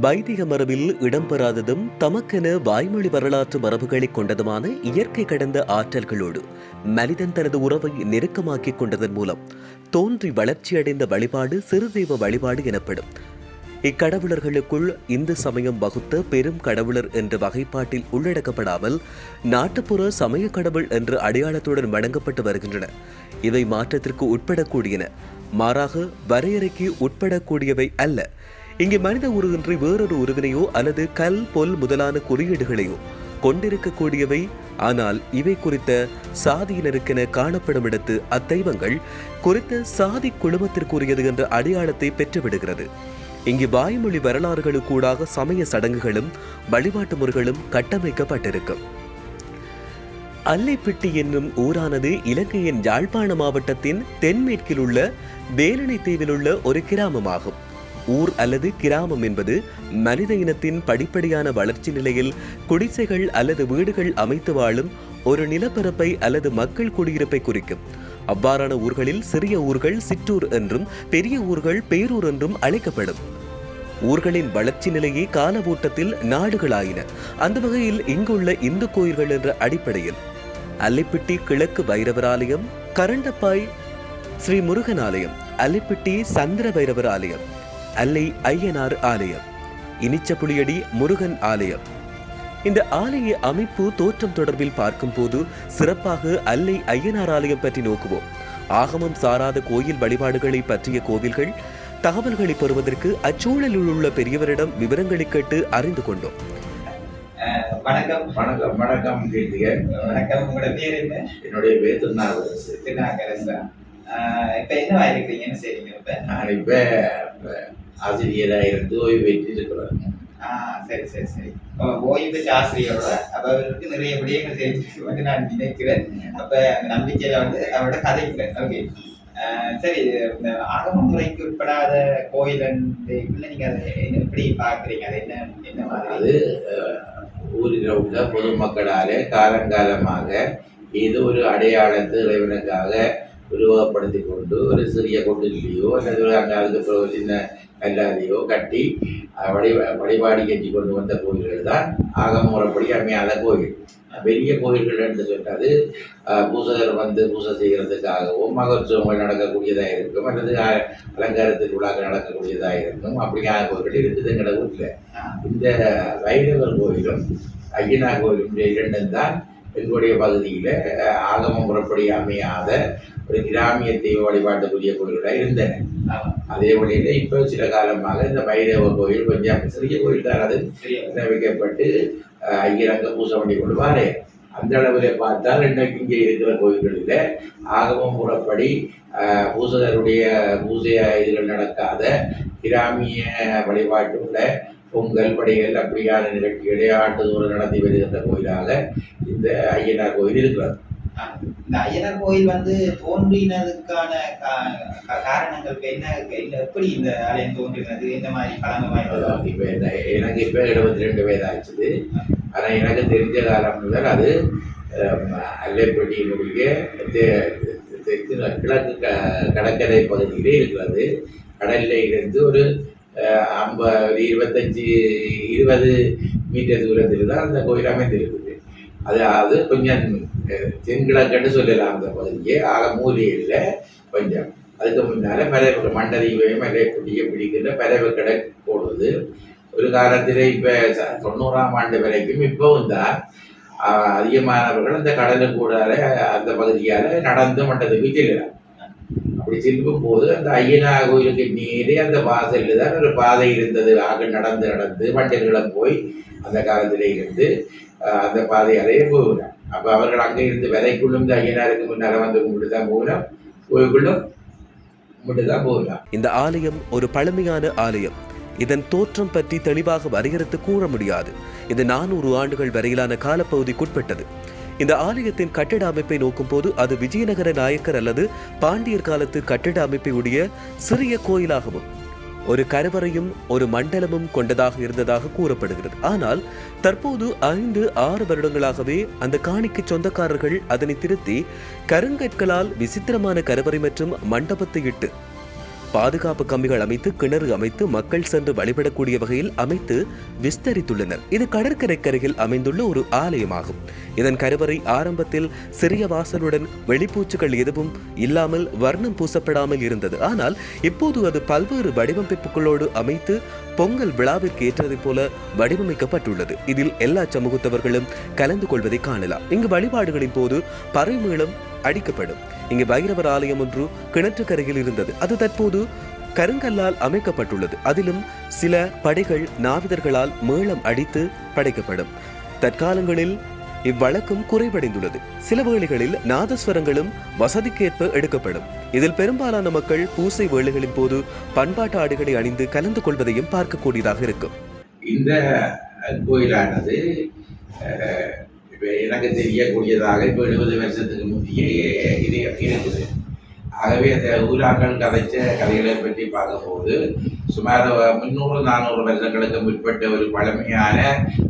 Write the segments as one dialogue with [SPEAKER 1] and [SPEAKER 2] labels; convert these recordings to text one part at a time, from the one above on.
[SPEAKER 1] வைதிக மரபில் இடம்பெறாததும் தமக்கென வாய்மொழி வரலாற்று மரபுகளைக் கொண்டதுமான இயற்கை கடந்த ஆற்றல்களோடு மனிதன் தனது உறவை நெருக்கமாக்கிக் கொண்டதன் மூலம் தோன்றி வளர்ச்சியடைந்த வழிபாடு சிறுதெய்வ வழிபாடு எனப்படும். இக்கடவுளர்களுக்குள் இந்து சமயம் வகுத்த பெரும் கடவுளர் என்ற வகைப்பாட்டில் உள்ளடக்கப்படாமல் நாட்டுப்புற சமய கடவுள் என்ற அடையாளத்துடன் வழங்கப்பட்டு வருகின்றன. இவை மாற்றத்திற்கு உட்படக்கூடியன. மாறாக வரையறைக்கு உட்படக்கூடியவை அல்ல. இங்கே மனித உருவின்றி வேறொரு உருவினையோ அல்லது கல் பொல் முதலான குறியீடுகளையோ கொண்டிருக்கக்கூடியவை. ஆனால் இவை குறித்த சாதியினருக்கென காணப்படும் இடத்து அத்தெய்வங்கள் குறித்த சாதி குழுமத்திற்குரியது என்ற அடையாளத்தை பெற்றுவிடுகிறது. இங்கு வாய்மொழி வரலாறுகளுக்கூடாக சமய சடங்குகளும் வழிபாட்டு முறைகளும் கட்டமைக்கப்பட்டிருக்கும். அல்லைப்பிட்டி என்னும் ஊரானது இலங்கையின் யாழ்ப்பாண மாவட்டத்தின் தென்மேற்கில் உள்ள வேலனை தீவில் உள்ள ஒரு கிராமமாகும். ஊர் அல்லது கிராமம் என்பது மனித இனத்தின் படிப்படியான வளர்ச்சி நிலையில் குடிசைகள் அல்லது வீடுகள் அமைத்து வாழும் ஒரு நிலப்பரப்பை அல்லது மக்கள் குடியிருப்பை குறிக்கும். அவ்வாறான ஊர்களில் சிறிய ஊர்கள் சிற்றூர் என்றும் பெரிய ஊர்கள் பேரூர் என்றும் அழைக்கப்படும். ஊர்களின் வளர்ச்சி நிலையே கால ஓட்டத்தில் நாடுகளாயின. அந்த வகையில் இங்குள்ள இந்து கோயில்கள் என்ற அடிப்படையில் அல்லிப்பிட்டி கிழக்கு பைரவர் ஆலயம் கரண்டப்பாய் ஸ்ரீ முருகன் ஆலயம் அல்லிப்பிட்டி சந்திர பைரவர் ஆலயம். அல்லை ஐயனார் ஆலயம் இனிச்சப்புளியடி முருகன் ஆலயம். இந்த ஆலய அமைப்பு தோற்றம் தொடர்பில் பார்க்கும்போது சிறப்பாக அல்லை ஐயனார் ஆலயம் பற்றி நோக்குவோம். ஆகமம் சாராத கோயில் வழிபாடுகளை பற்றிய கோவில்கள் தகவல்களை பெறுவதற்கு அச்சூழலில் உள்ள பெரியவரிடம் விவரங்களை கேட்டு அறிந்து கொண்டோம்.
[SPEAKER 2] வணக்கம்
[SPEAKER 3] வணக்கம் வணக்கம்
[SPEAKER 2] வணக்கம் உங்களோட பேர் என்ன?
[SPEAKER 3] என்னுடைய பேர்
[SPEAKER 2] திருநாகரசா அஹ் இப்ப என்னவா இருக்கிறீங்கன்னு சரிங்க இப்ப.
[SPEAKER 3] நான் இப்ப ஆசிரியராக இருந்து ஓய்வு பெற்று இருக்கிறேன்
[SPEAKER 2] ஆஹ் சரி சரி சரி. ஓய்வு பெற்ற ஆசிரியரோட அப்ப அவருக்கு நிறைய விடயங்கள் தெரிஞ்சிருக்கு வந்து நான் நினைக்கிறேன். அப்ப அந்த நம்பிக்கையில வந்து அவரோட கதைக்கிறேன் ஓகே. சரி ஆகம முறைக்கு உட்படாத கோயில் நீங்க அதை என்ன- எப்படி பாக்குறீங்க அது என்ன என்ன மாதிரி?
[SPEAKER 3] அது ஊரில் உள்ள பொதுமக்களாலே காலங்காலமாக ஏதோ ஒரு அடையாளத்தை இறைவனுக்காக உருவகப்படுத்தி கொண்டு ஒரு சிறிய கொண்டிலையோ அல்லது அங்கே அதுக்கப்புறம் ஒரு சின்ன கல்லாதையோ கட்டி வழி வழிபாடு கட்டி கொண்டு வந்த கோயில்கள் தான் ஆகமுறைப்படி அமையாத கோயில். பெரிய கோயில்கள் என்று சொன்னது பூசகர் வந்து பூசை செய்கிறதுக்காகவும் மகோத்சவங்கள் நடக்கக்கூடியதாக இருக்கும் அல்லது அலங்கார திருவிழாக்கள் விழாக்கள் நடக்கக்கூடியதாக இருக்கும். அப்படிங்கிற கோயில்கள் இருக்குது எங்களோட ஊரில். இந்த வைரவர் கோயிலும் ஐயனா கோயிலும் இரண்டும் தான் எங்களுடைய பகுதியில் ஆகம முறைப்படி அமையாத ஒரு கிராமிய தெய்வ வழிபாட்டுக்குரிய கோயில்களாக இருந்தன. அதே வழியில் இப்போ சில காலமாக இந்த பைரவ கோயில் கொஞ்சம் சிறிய கோயில் தான் அது.
[SPEAKER 2] சரி
[SPEAKER 3] வைக்கப்பட்டு ஐயரங்க பூசை பண்ணி கொண்டு அந்த அளவில் பார்த்தால் இன்றைக்கு இங்கே இருக்கிற கோயில்களில் ஆகம புறப்படி பூசகருடைய பூஜை இதுகள் நடக்காத கிராமிய வழிபாட்டுள்ள பொங்கல் படைகள் அப்படியான நிகழ்ச்சிகளை ஆண்டுதோறும் நடத்தி வருகின்ற கோயிலாக இந்த ஐயனார் கோயில் இருக்கிறது.
[SPEAKER 2] இந்த ஐயனார் கோயில் வந்து தோன்றினதுக்கான காரணங்கள் இப்ப என்ன எப்படி இந்த ஆலயம் தோன்றினது? எந்த மாதிரி பழமை வாய்ந்தது
[SPEAKER 3] இப்போ எனக்கு இப்போ எழுபத்தி ரெண்டு வயது ஆச்சுது ஆனால் எனக்கு தெரிஞ்ச காலம் முதல் அது அல்லைப்பட்டியினுடைய தெற்கு கிழக்கு க கடற்கரை பகுதியிலே இருக்கிறது. கடல்ல இருந்து ஒரு ஐம்பது இருபத்தஞ்சி இருபது மீட்டர் தூரத்தில் தான் அந்த கோயில் அமைந்திருக்குது. அது அது கொஞ்சம் தென்கிழக்குன்னு சொல்லலாம் அந்த பகுதியை ஆக மூலையில் கொஞ்சம். அதுக்கு முன்னால மலைவு மண்டதீவையும் பிடிக்க பிடிக்கிற மலைவு கடை போடுவது. ஒரு காலத்தில் இப்போ தொண்ணூறாம் ஆண்டு வரைக்கும் இப்போவும் தான் அதிகமானவர்கள் அந்த கடலுக்கூடால அந்த பகுதியால் நடந்து மண்டலத்துக்கு செல்லலாம். அப்படி செல்லும் போது அந்த ஐயனா கோயிலுக்கு நேரே அந்த வாசலில் தான் ஒரு பாதை இருந்தது. ஆக நடந்து நடந்து வண்டிகளும் போய் அந்த காலத்தில் இருந்து அந்த பாதையாலேயே போகிறார் அப்போ அவர்கள் அங்கே இருந்து விதைக்குள்ளும் இந்த ஐயனாருக்கு முன்னால் வந்து கும்பிட்டு தான் போகலாம். கோயிலுக்குள்ளும் கும்பிட்டு தான் போகலாம்.
[SPEAKER 1] இந்த ஆலயம் ஒரு பழமையான ஆலயம். இதன் தோற்றம் பற்றி தெளிவாக வரையறுத்து கூற முடியாது. இது நானூறு ஆண்டுகள் வரையிலான காலப்பகுதிக்குட்பட்டது. இந்த ஆலயத்தின் கட்டிட அமைப்பை நோக்கும் போது அது விஜயநகர நாயக்கர் அல்லது பாண்டியர் காலத்து கட்டிட அமைப்பை உடைய சிறிய கோயிலாகவும் ஒரு கருவறையும் ஒரு மண்டலமும் கொண்டதாக இருந்ததாக கூறப்படுகிறது. ஆனால் தற்போது ஐந்து ஆறு வருடங்களாகவே அந்த காணிக்கு சொந்தக்காரர்கள் அதனை திருத்தி கருங்கற்களால் விசித்திரமான கருவறை மற்றும் மண்டபத்தை இட்டு பாதுகாப்பு கம்பிகள் அமைத்து கிணறு அமைத்து மக்கள் சென்று வழிபடக்கூடிய வகையில் அமைத்து விஸ்தரித்துள்ளனர். இது கடற்கரைக்கரையில் அமைந்துள்ள ஒரு ஆலயமாகும். இதன் கருவறை ஆரம்பத்தில் சிறிய வாசலுடன் வெளிப்பூச்சுகள் எதுவும் இல்லாமல் வர்ணம் பூசப்படாமல் இருந்தது. ஆனால் இப்போது அது பல்வேறு வடிவமைப்புகளோடு அமைத்து பொங்கல் விழாவிற்கு ஏற்றதைப் போல வடிவமைக்கப்பட்டுள்ளது. இதில் எல்லா சமூகத்தவர்களும் கலந்து கொள்வதை காணலாம். இங்கு வழிபாடுகளின் போது பறைமேளம் அடிக்கப்படும் இங்கு பைரவர் ஆலயம் ஒன்று கிணற்றுக்கரையில் இருந்தது. அது தற்போது கருங்கல்லால் அமைக்கப்பட்டுள்ளது. அதிலும் சில படைகள் நாவிதர்களால் மேளம் அடித்து படைக்கப்படும். தற்காலங்களில் இவ்வழக்கம் குறைவடைந்துள்ளது. சில வேளைகளில் நாதஸ்வரங்களும் வசதிக்கேற்ப எடுக்கப்படும். இதில் பெரும்பாலான மக்கள் பூசை வேளைகளின் போது பண்பாட்டு ஆடைகளை அணிந்து கலந்து கொள்வதையும் பார்க்கக்கூடியதாக இருக்கும்.
[SPEAKER 3] இந்த கோயிலானது இப்போ எனக்கு தெரியக்கூடியதாக இப்போ எழுபது வருஷத்துக்கு முந்தையே இது இருக்குது. ஆகவே அந்த ஊராக்கள் கதைச்ச கதைகளை பற்றி பார்க்கும்போது சுமார் முந்நூறு நானூறு வருஷங்களுக்கு முற்பட்ட ஒரு பழமையான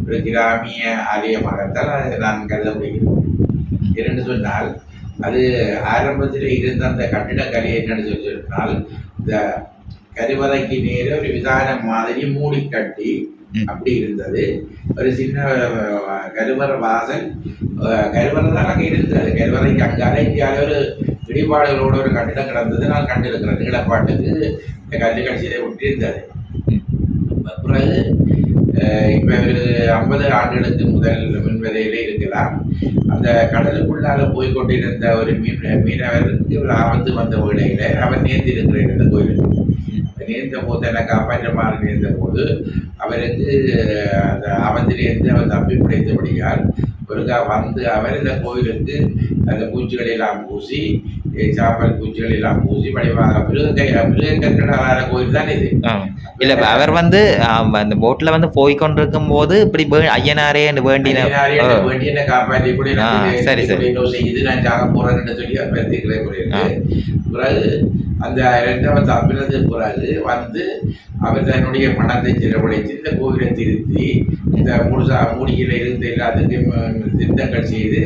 [SPEAKER 3] ஒரு கிராமிய ஆலயமாகத்தான் அதை நான் கருத முடிகிறேன் இரண்டு சொன்னால் அது ஆரம்பத்தில் இருந்த அந்த கட்டிடக்கலை என்னன்னு சொல்லி சொன்னால் இந்த கருவறைக்கு நேரே ஒரு விதானம் மாதிரி மூடி கட்டி அப்படி இருந்தது. ஒரு சின்ன கருவறை வாசல் கருவறை தான் அங்கே இருந்தது. கருவறைக்கு அங்கால இந்தியாவில் ஒரு இடிபாடுகளோட ஒரு கட்டிடம் கிடந்தது. நான் கண்டிருக்கிறேன். நீளப்பாட்டுக்கு இந்த கல்லுகள் செய்த விட்டு இருந்தது பிறகு இப்ப ஒரு ஐம்பது ஆண்டுகளுக்கு முதல் மின்வதையில இருக்கலாம். அந்த கடலுக்குள்ளால போய் கொண்டிருந்த ஒரு மீன் மீனவருக்கு ஒரு ஆபத்து வந்த வேளையில அவர் நேர்ந்து இருக்கிறார் இந்த கோயிலுக்கு. நேர்ந்த போது என்னை காப்பாற்றமாக நேர்ந்த போது அவருக்கு அஹ், அந்த ஆபத்திலிருந்து அவர் தப்பி பிடித்தபடியால் ஒருக்கா வந்து அவர் இந்த கோயிலுக்கு அந்த பூச்சிகளை எல்லாம் பூசி சாம்பல் பூச்சிகள் எல்லாம் பூசி வழிவாக மிருகங்கை மிருகங்கற்களான கோயில் தான் இது.
[SPEAKER 4] இல்ல அவர் வந்து அந்த போட்ல வந்து போய் கொண்டிருக்கும் போது இப்படி ஐயனாரே வேண்டின.
[SPEAKER 3] எனக்கு வேண்டிய என்னை காப்பாற்றி கூட எனக்கு
[SPEAKER 4] சரி, சரி.
[SPEAKER 3] செய்து நான் சாக போறேன்னு சொல்லி அவர்
[SPEAKER 4] ஆ.
[SPEAKER 3] பிறகு அந்த இரண்டாவது அப்பினது பிறகு வந்து அவர் தன்னுடைய பணத்தை செலவழித்து இந்த கோவிலை திருத்தி இந்த முழுசா மூடியில் இருந்த எல்லாத்துக்கும் திருத்தங்கள் செய்து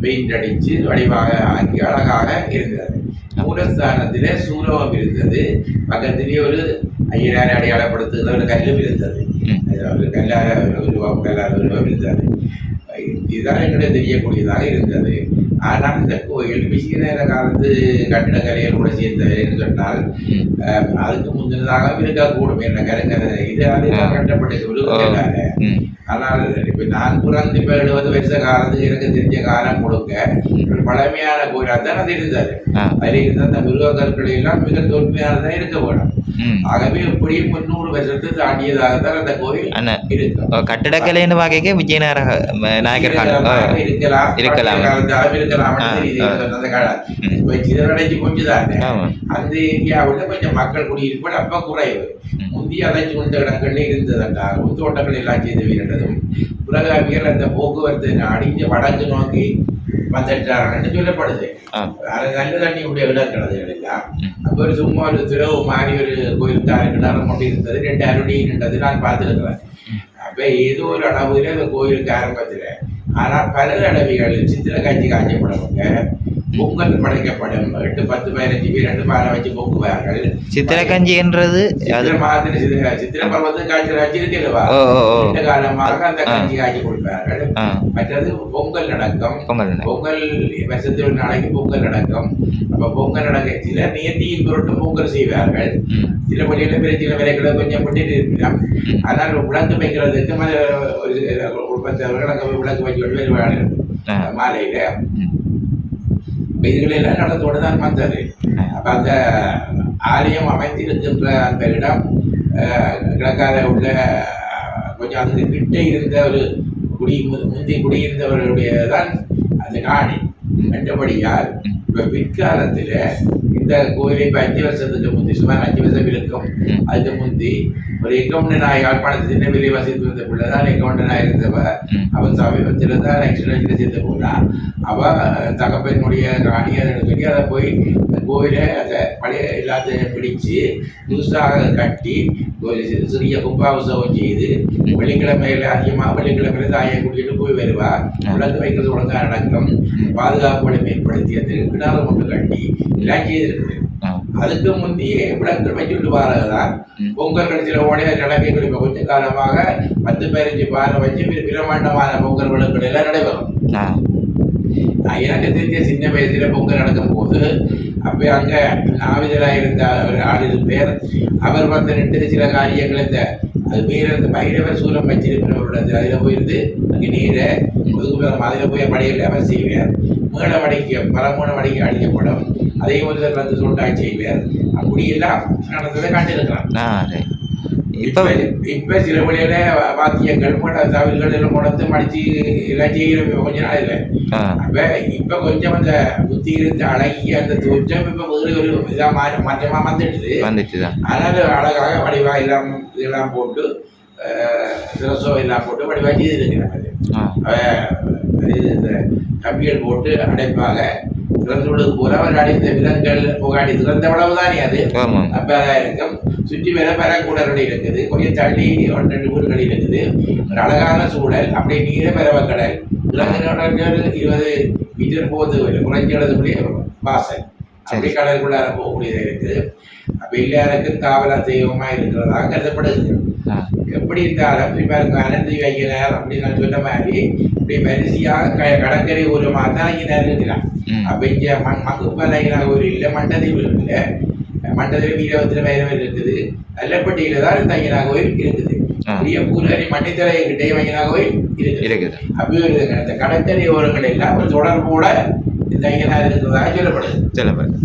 [SPEAKER 3] பெயிண்ட் அடித்து வடிவாக ஆக்கி அழகாக இருந்தார் மூலஸ்தானத்திலே சூரவம் இருந்தது. பக்கத்திலே ஒரு ஐயனாரை அடையாளப்படுத்துகிற ஒரு கல்லும் இருந்தது. ஒரு கல்லார உருவம் கல்லார உருவம் இருந்தது. இதுதான் எங்களுக்கு தெரியக்கூடியதாக இருந்தது ஆனால் இந்த கோயில் விஜயநகர காலத்து கட்டிடக்கலைகளோட சேர்ந்ததுன்னு சொன்னால் அதுக்கு முந்தினதாக இருக்கக்கூடும் என்ன கருங்கரை இது அது
[SPEAKER 4] ஆ.
[SPEAKER 3] கட்டப்பட்டது. ஆனால் இப்ப நான் பிறந்து இப்ப எழுபது வருஷ காலத்துக்கு எனக்கு தெரிஞ்ச காலம் கொடுக்க ஒரு பழமையான கோயிலாக தான் அது இருந்தது. அதில் இருந்த அந்த மிருக கற்கள் எல்லாம் மிக தொன்மையானதாக இருக்க வேணும்
[SPEAKER 4] ம்.
[SPEAKER 3] ஆகவே எப்படியும் முன்னூறு வருஷத்தை தாண்டியதாகத்தான் அந்த கோயில்
[SPEAKER 4] ஓ, கட்டிடக்கலைன்னு பார்க்க விஜயநகர ஓ.
[SPEAKER 3] இருக்கலாம்
[SPEAKER 4] இருக்கலாம்.
[SPEAKER 3] இருக்கலாம் சிதறடைஞ்சு கொஞ்சம் தானே
[SPEAKER 4] ஆமா.
[SPEAKER 3] அந்த ஏரியாவில் கொஞ்சம் மக்கள் குடியிருப்பு அப்ப குறைவு.
[SPEAKER 4] ம்.
[SPEAKER 3] முந்தி அதைச்சு உண்ட இடங்கள்ல இருந்ததென்றாலும் தோட்டங்கள் எல்லாம் செய்து வீரட்டதும் புறகாவியல் அந்த போக்குவரத்து அடிஞ்ச வடக்கு நோக்கி வந்துட்டார்கள் சொல்லப்படுது. அது நல்ல தண்ணி உடைய இடக்கிறது எல்லாம்.
[SPEAKER 4] ம்.
[SPEAKER 3] அப்ப ஒரு சும்மா ஒரு திரவு மாதிரி ஒரு கோயிலுக்கு தாரை கொண்டு இருந்தது ரெண்டு அருடி நின்றது நான் பார்த்துருக்கிறேன் அப்போ ஏதோ ஒரு அளவுல அந்த கோயிலுக்கு ஆரம்பத்தில் ஆனால் பல தடவைகள் சித்திர காட்சி காய்ச்சப்படுவாங்க பொங்கல் படைக்கப்படும். எட்டு பத்து பதினஞ்சு பேர் ரெண்டு பாலை வச்சு பொங்குவார்கள்.
[SPEAKER 4] சித்திரக்கஞ்சி என்றது?
[SPEAKER 3] மாதத்துல சித்திர சித்திர பருவத்து
[SPEAKER 4] ஓ ஓ ஓ.
[SPEAKER 3] நீண்ட காலமாக அந்த. காட்சி காட்சி கொடுப்பார்கள். மற்றது பொங்கல் நடக்கும்.
[SPEAKER 4] பொங்கல்
[SPEAKER 3] வருஷத்தில் நாளைக்கு பொங்கல் நடக்கும். அப்ப பொங்கல் நடக்க சில நேர்த்தியின் பொருட்டு பொங்கல் செய்வார்கள். சில பள்ளியில பிற சில விலைகளை கொஞ்சம் பண்ணிட்டு இருக்கலாம். ஆனால் விளக்கு வைக்கிறதுக்கு ஒரு ஒரு பத்து விளக்கு வச்சு
[SPEAKER 4] ஆ.
[SPEAKER 3] மாலையில.
[SPEAKER 4] ம்.
[SPEAKER 3] இப்ப இதுகளெல்லாம் நடத்தோடு தான் வந்தது. அப்ப அந்த ஆலயம் அமைந்திருக்கின்ற அந்த இடம் கிழக்கால உள்ள கொஞ்சம் அதுக்கு கிட்ட இருந்த ஒரு குடி முந்தி குடியிருந்தவர்களுடைய தான் அந்த காணி. என்றபடியால் இப்ப பிற்காலத்துல இந்த கோயிலை இப்ப அஞ்சு வருஷத்துக்கு முந்தி சுமார் அஞ்சு வருஷம் இருக்கும்
[SPEAKER 4] ம்.
[SPEAKER 3] அதுக்கு முந்தி ஒரு எக்கவுண்டனாய் யாழ்ப்பாணத்து திருநெல்வேலி வசித்து வந்த பிள்ளை தான் எக்கவுண்டனாய் இருந்தவ. அவன் சமீபத்தில் தான் ஆக்சுவலாக சேர்த்து போனா அவ தகப்பனுடைய ராணி அதை சொல்லி அதை போய் கோயிலை அந்த பழைய எல்லாத்தையும் பிடிச்சு புதுசாக கட்டி சிறிய கும்பாபிஷேகம் செய்து வெள்ளிக்கிழமையில அதிகமாக வெள்ளிக்கிழமையில தாயை கூட்டிட்டு போய் வருவா. விளக்கு வைக்கிறது ஒழுங்கா நடக்கும். பாதுகாப்பு ஏற்படுத்தி அந்த கிணறு ஒன்று கட்டி எல்லாம் செய்திருக்கு
[SPEAKER 4] ஆ.
[SPEAKER 3] அதுக்கு முந்தையே விளக்கு வச்சுட்டு பாருதான்
[SPEAKER 4] ம்.
[SPEAKER 3] பொங்கல் கடைசியில் ஓடைய நடக்கைகள் இப்போ கொஞ்ச காலமாக பத்து பதினஞ்சு பானை வச்சு பிர- பிரம்மாண்டமான பொங்கல் விளக்குகள் எல்லாம் நடைபெறும். எனக்கு தெரிஞ்ச சின்ன வயசுல பொங்கல் நடக்கும் போது அப்போ அங்க நாவிதராக இருந்த ஒரு ஆள் பேர். அவர் வந்து ரெண்டு சில காரியங்கள் இந்த அது பேர் இந்த பைரவர் சூரம் வச்சிருக்கிறவரோட அதில் போயிருந்து அங்கே நீரை ஒதுக்குப்புறம் அதில் போய் படையில் அவர் செய்வார். மேடம் அடிக்க பலமூணம் மடிக்க அடிக்கப்படும். அதே ஒருத்தர் வந்து சொல்லாய் செய்வார். அப்படியெல்லாம் நடந்ததை காட்டியிருக்கிறான்
[SPEAKER 4] இப்போ
[SPEAKER 3] இப்ப சில வழியில வாத்தியங்கள் மட தவிர்கள் எல்லாம் கொண்டு மடிச்சு எல்லாம் செய்கிற கொஞ்ச நாள் இல்லை. அப்ப இப்ப கொஞ்சம் அந்த புத்தி இருந்த அழகிய அந்த தோற்றம் இப்ப வேறு ஒரு இதா மாற்ற மாற்றமா வந்துடுது.
[SPEAKER 4] வந்துட்டு தான்
[SPEAKER 3] அதனால அழகாக வடிவா எல்லாம் இதெல்லாம் போட்டு திரசோ எல்லாம் போட்டு வடிவா செய்திருக்கிறாங்க
[SPEAKER 4] ஆ.
[SPEAKER 3] இந்த கம்பிகள் போட்டு அடைப்பாக திறந்துள்ளது பூரா அடைந்த விலங்குகள் புகாடி தானே அது? அப்ப அதான் இருக்கும். சுற்றி வர பரக்கூடர்கள் இருக்குது. கொஞ்சம் தள்ளி ஒன்று ரெண்டு வீடுகள் இருக்குது. ஒரு அழகான சூழல். அப்படியே நீர பரவக்கடல் இலங்கையோட இருபது மீட்டர் போகுது குறைஞ்ச இடத்துக்குள்ளேயே வாசல். அப்படி கடலுக்குள்ளார போகக்கூடியதாக இருக்குது. அப்ப எல்லாருக்கும் காவலா தெய்வமா இருக்கிறதா கருதப்படுது எப்படி இருந்தாலும் இருக்க அனந்தி வைக்கிறார் அப்படின்னு சொன்ன மாதிரி இப்படி வரிசையாக கடற்கரை தான் இங்கே இருக்கிறான் அப்ப இங்க மகுப்பலையில ஒரு இல்லை மண்டதீவு இல்லை. மண்டதீவு வீரவத்தில் வைரவர் இருக்குது. நல்லப்பட்டியில தான் ஐயனா கோயில் இருக்குது. பெரிய பூரரி மண்ணித்தலை கிட்டே ஐயனா கோயில் இருக்குது. அப்படி ஒரு இந்த கடற்கரை ஓரங்கள் எல்லாம் ஒரு தொடர்போட ஐயனா இருக்கிறதாக சொல்லப்படுது.
[SPEAKER 4] சொல்லப்படுது.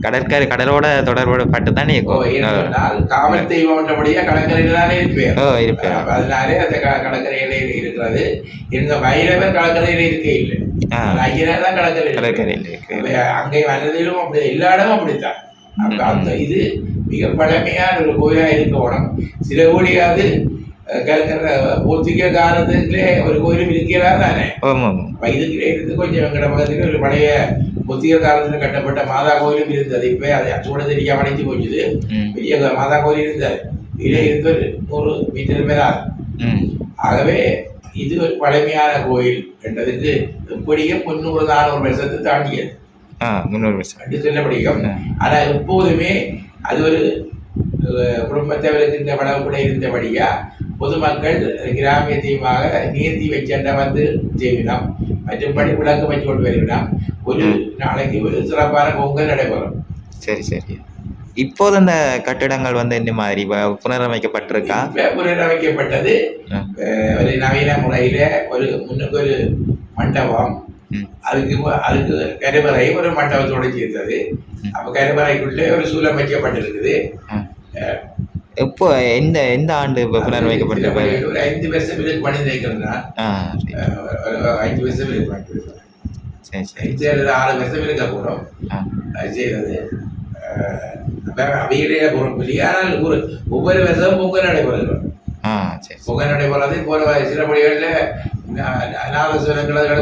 [SPEAKER 4] கடற்கரை கடலோட தொடர்போட பட்டு தானே இருக்கும் ஆ.
[SPEAKER 3] ஏனென்றால் காவல் தெய்வம்ன்றபடியே கடற்கரையில தானே இருப்பேன்.
[SPEAKER 4] ஓ இருப்பேன்
[SPEAKER 3] அதனாலே அந்த கடற்கரையில இருக்கிறது. இந்த வைரவர் கடற்கரையில இருக்கே இல்லை. ஐயனா தான் கடற்கரை
[SPEAKER 4] கடற்கரையில் இருக்கு
[SPEAKER 3] அங்கே வந்ததிலும் அப்படி எல்லா இடமும் அப்படித்தான். அப்ப. அந்த இது மிக பழமையான ஒரு கோயிலா இருக்கணும் சில கோடியாவது போத்திக காலத்திலே ஒரு கோயிலும் இருக்கிறா தானே அப்ப இதுக்குள்ளே இருந்து கொஞ்சம் வெங்கட பக்கத்துல ஒரு பழைய பொத்திக காலத்துல கட்டப்பட்ட மாதா கோயிலும் இருந்தது இப்ப அதை சூட தெரியாம அடைஞ்சு போச்சுது பெரிய மாதா கோயில் இருந்தது இதிலே இருந்து ஒரு மீட்டர் மேல
[SPEAKER 4] ம்
[SPEAKER 3] ஆகவே இது ஒரு பழமையான கோயில் என்றதுக்கு எப்படியும் முன்னூறு நானூறு வருஷத்தை தாண்டியது
[SPEAKER 4] முந்நூறு வருஷம்
[SPEAKER 3] அப்படி சொல்ல முடியும்
[SPEAKER 4] ஆ.
[SPEAKER 3] ஆனா எப்போதுமே அது ஒரு குடும்பத்தவருக்கு இந்த வளவுக்குள்ள இருந்தபடியா பொதுமக்கள் கிராமியத்தையுமாக நீர்த்தி வச்சண்ட வந்து செய்வினோம். மற்றபடி விளக்கு வச்சு கொண்டு வருவினோம் ஒரு நாளைக்கு ஒரு சிறப்பான பொங்கல் நடைபெறும்.
[SPEAKER 4] சரி சரி. இப்போது அந்த கட்டிடங்கள் வந்து என்ன மாதிரி புனரமைக்கப்பட்டிருக்கா?
[SPEAKER 3] புனரமைக்கப்பட்டது ஒரு நவீன முறையில ஒரு முன்னுக்கு ஒரு மண்டபம். அதுக்கு அதுக்கு கருவறை ஒரு மண்டபத்தோட சேர்ந்தது. அப்ப கருவறைக்குள்ளே ஒரு சூலம் வைக்கப்பட்டிருக்குது.
[SPEAKER 4] ஆ. இப்போ எந்த எந்த ஆண்டு இப்போ
[SPEAKER 3] ஒரு ஐந்து வருஷம் இருக்கு பண்ணி
[SPEAKER 4] சரி.
[SPEAKER 3] ஒரு ஐந்து வருஷம் இருக்கு பண்ணி
[SPEAKER 4] சரி சரி.
[SPEAKER 3] அல்லது ஆறு வருஷம் அஹ், அப்ப அவையிலேயே பொறுப்பு இல்லையா ஆனால் ஒரு ஒவ்வொரு வருஷமும் பொங்கல் நடைபெறுகிறோம்
[SPEAKER 4] சரி
[SPEAKER 3] பொங்கல் நடைபெறாது போற சில மொழிகளில்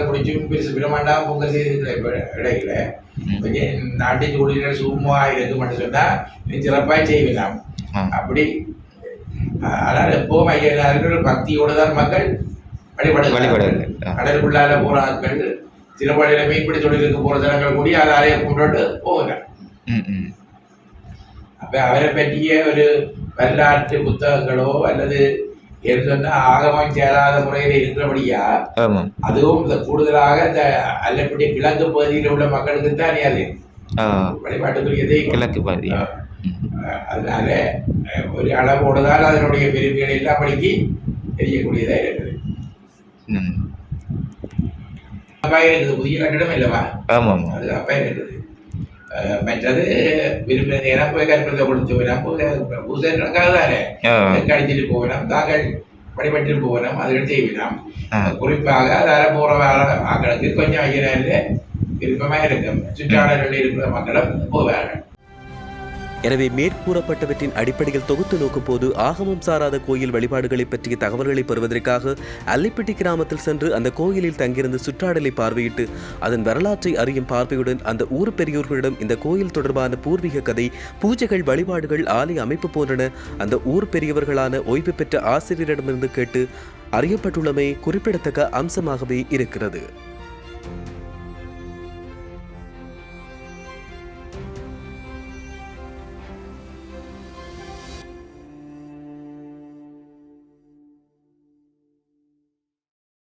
[SPEAKER 3] பிடிச்சும் பெருசு பிரமாண்டாம பொங்கல் செய்திருக்கிற இடையில. கொஞ்சம் நாட்டின் குடியினர் சும்மா இருக்குமென்னு சொன்னா நீ சிறப்பாக செய்வீங்க
[SPEAKER 4] ஆ
[SPEAKER 3] அப்படி ஆனால் எப்பவும் ஐயனார்கள் பக்தியோடு தான் மக்கள் வழிபடுகிறார்கள்.
[SPEAKER 4] ஆ.
[SPEAKER 3] கடலுக்குள்ளால போற ஆட்கள் படையில மீன்பிடி தொழிலுக்கு போற ஜனங்கள் கூடி அதை அறைய கொண்டு போகிறார் அப்ப அவரை பற்றிய ஒரு வரலாற்று புத்தகங்களோ அல்லது என்று சொன்னா ஆகமம் சேராத முறையில் இருக்கிறபடியா அதுவும் இந்த கூடுதலாக இந்த அல்லப்படி கிழக்கு பகுதியில் உள்ள மக்களுக்கு தான் அது.
[SPEAKER 4] ஆ.
[SPEAKER 3] வழிபாட்டுக்குரிய தெய்வம்.
[SPEAKER 4] கிழக்கு பகுதி.
[SPEAKER 3] அதனால ஒரு அளவோடு தான் அதனுடைய பெருமைகள் எல்லாம் படிக்கு தெரியக்கூடியதாக இருக்குது இருக்குது புதிய கட்டிடம் இல்லவா?
[SPEAKER 4] ஆமாம்
[SPEAKER 3] அது அப்பா இருக்குது விரும்பின நேரம் போய் கற்பனை கொடுத்து வேணாம் பூசை நடக்காது தானே
[SPEAKER 4] ஆ
[SPEAKER 3] கடிச்சிட்டு போகணும் அதுகள் செய்வினோம் குறிப்பாக அதால போற வேலை மக்களுக்கு கொஞ்சம் ஐயனில் விருப்பமா இருக்கும் சுற்றாடல்களில் இருக்கிற மக்களும் போவார்கள்
[SPEAKER 1] எனவே மேற்கூறப்பட்டவற்றின் அடிப்படையில் தொகுத்து நோக்கும் போது ஆகமம் சாராத கோயில் வழிபாடுகளை பற்றிய தகவல்களை பெறுவதற்காக அல்லிப்பட்டி கிராமத்தில் சென்று அந்த கோயிலில் தங்கியிருந்த சுற்றாடலை பார்வையிட்டு அதன் வரலாற்றை அறியும் பார்வையுடன் அந்த ஊர் பெரியோர்களிடம் இந்த கோயில் தொடர்பான பூர்வீக கதை பூஜைகள் வழிபாடுகள் ஆலய அமைப்பு போன்றன அந்த ஊர் பெரியவர்களான ஓய்வு பெற்ற ஆசிரியரிடமிருந்து கேட்டு அறியப்பட்டுள்ளமை குறிப்பிடத்தக்க அம்சமாகவே இருக்கிறது.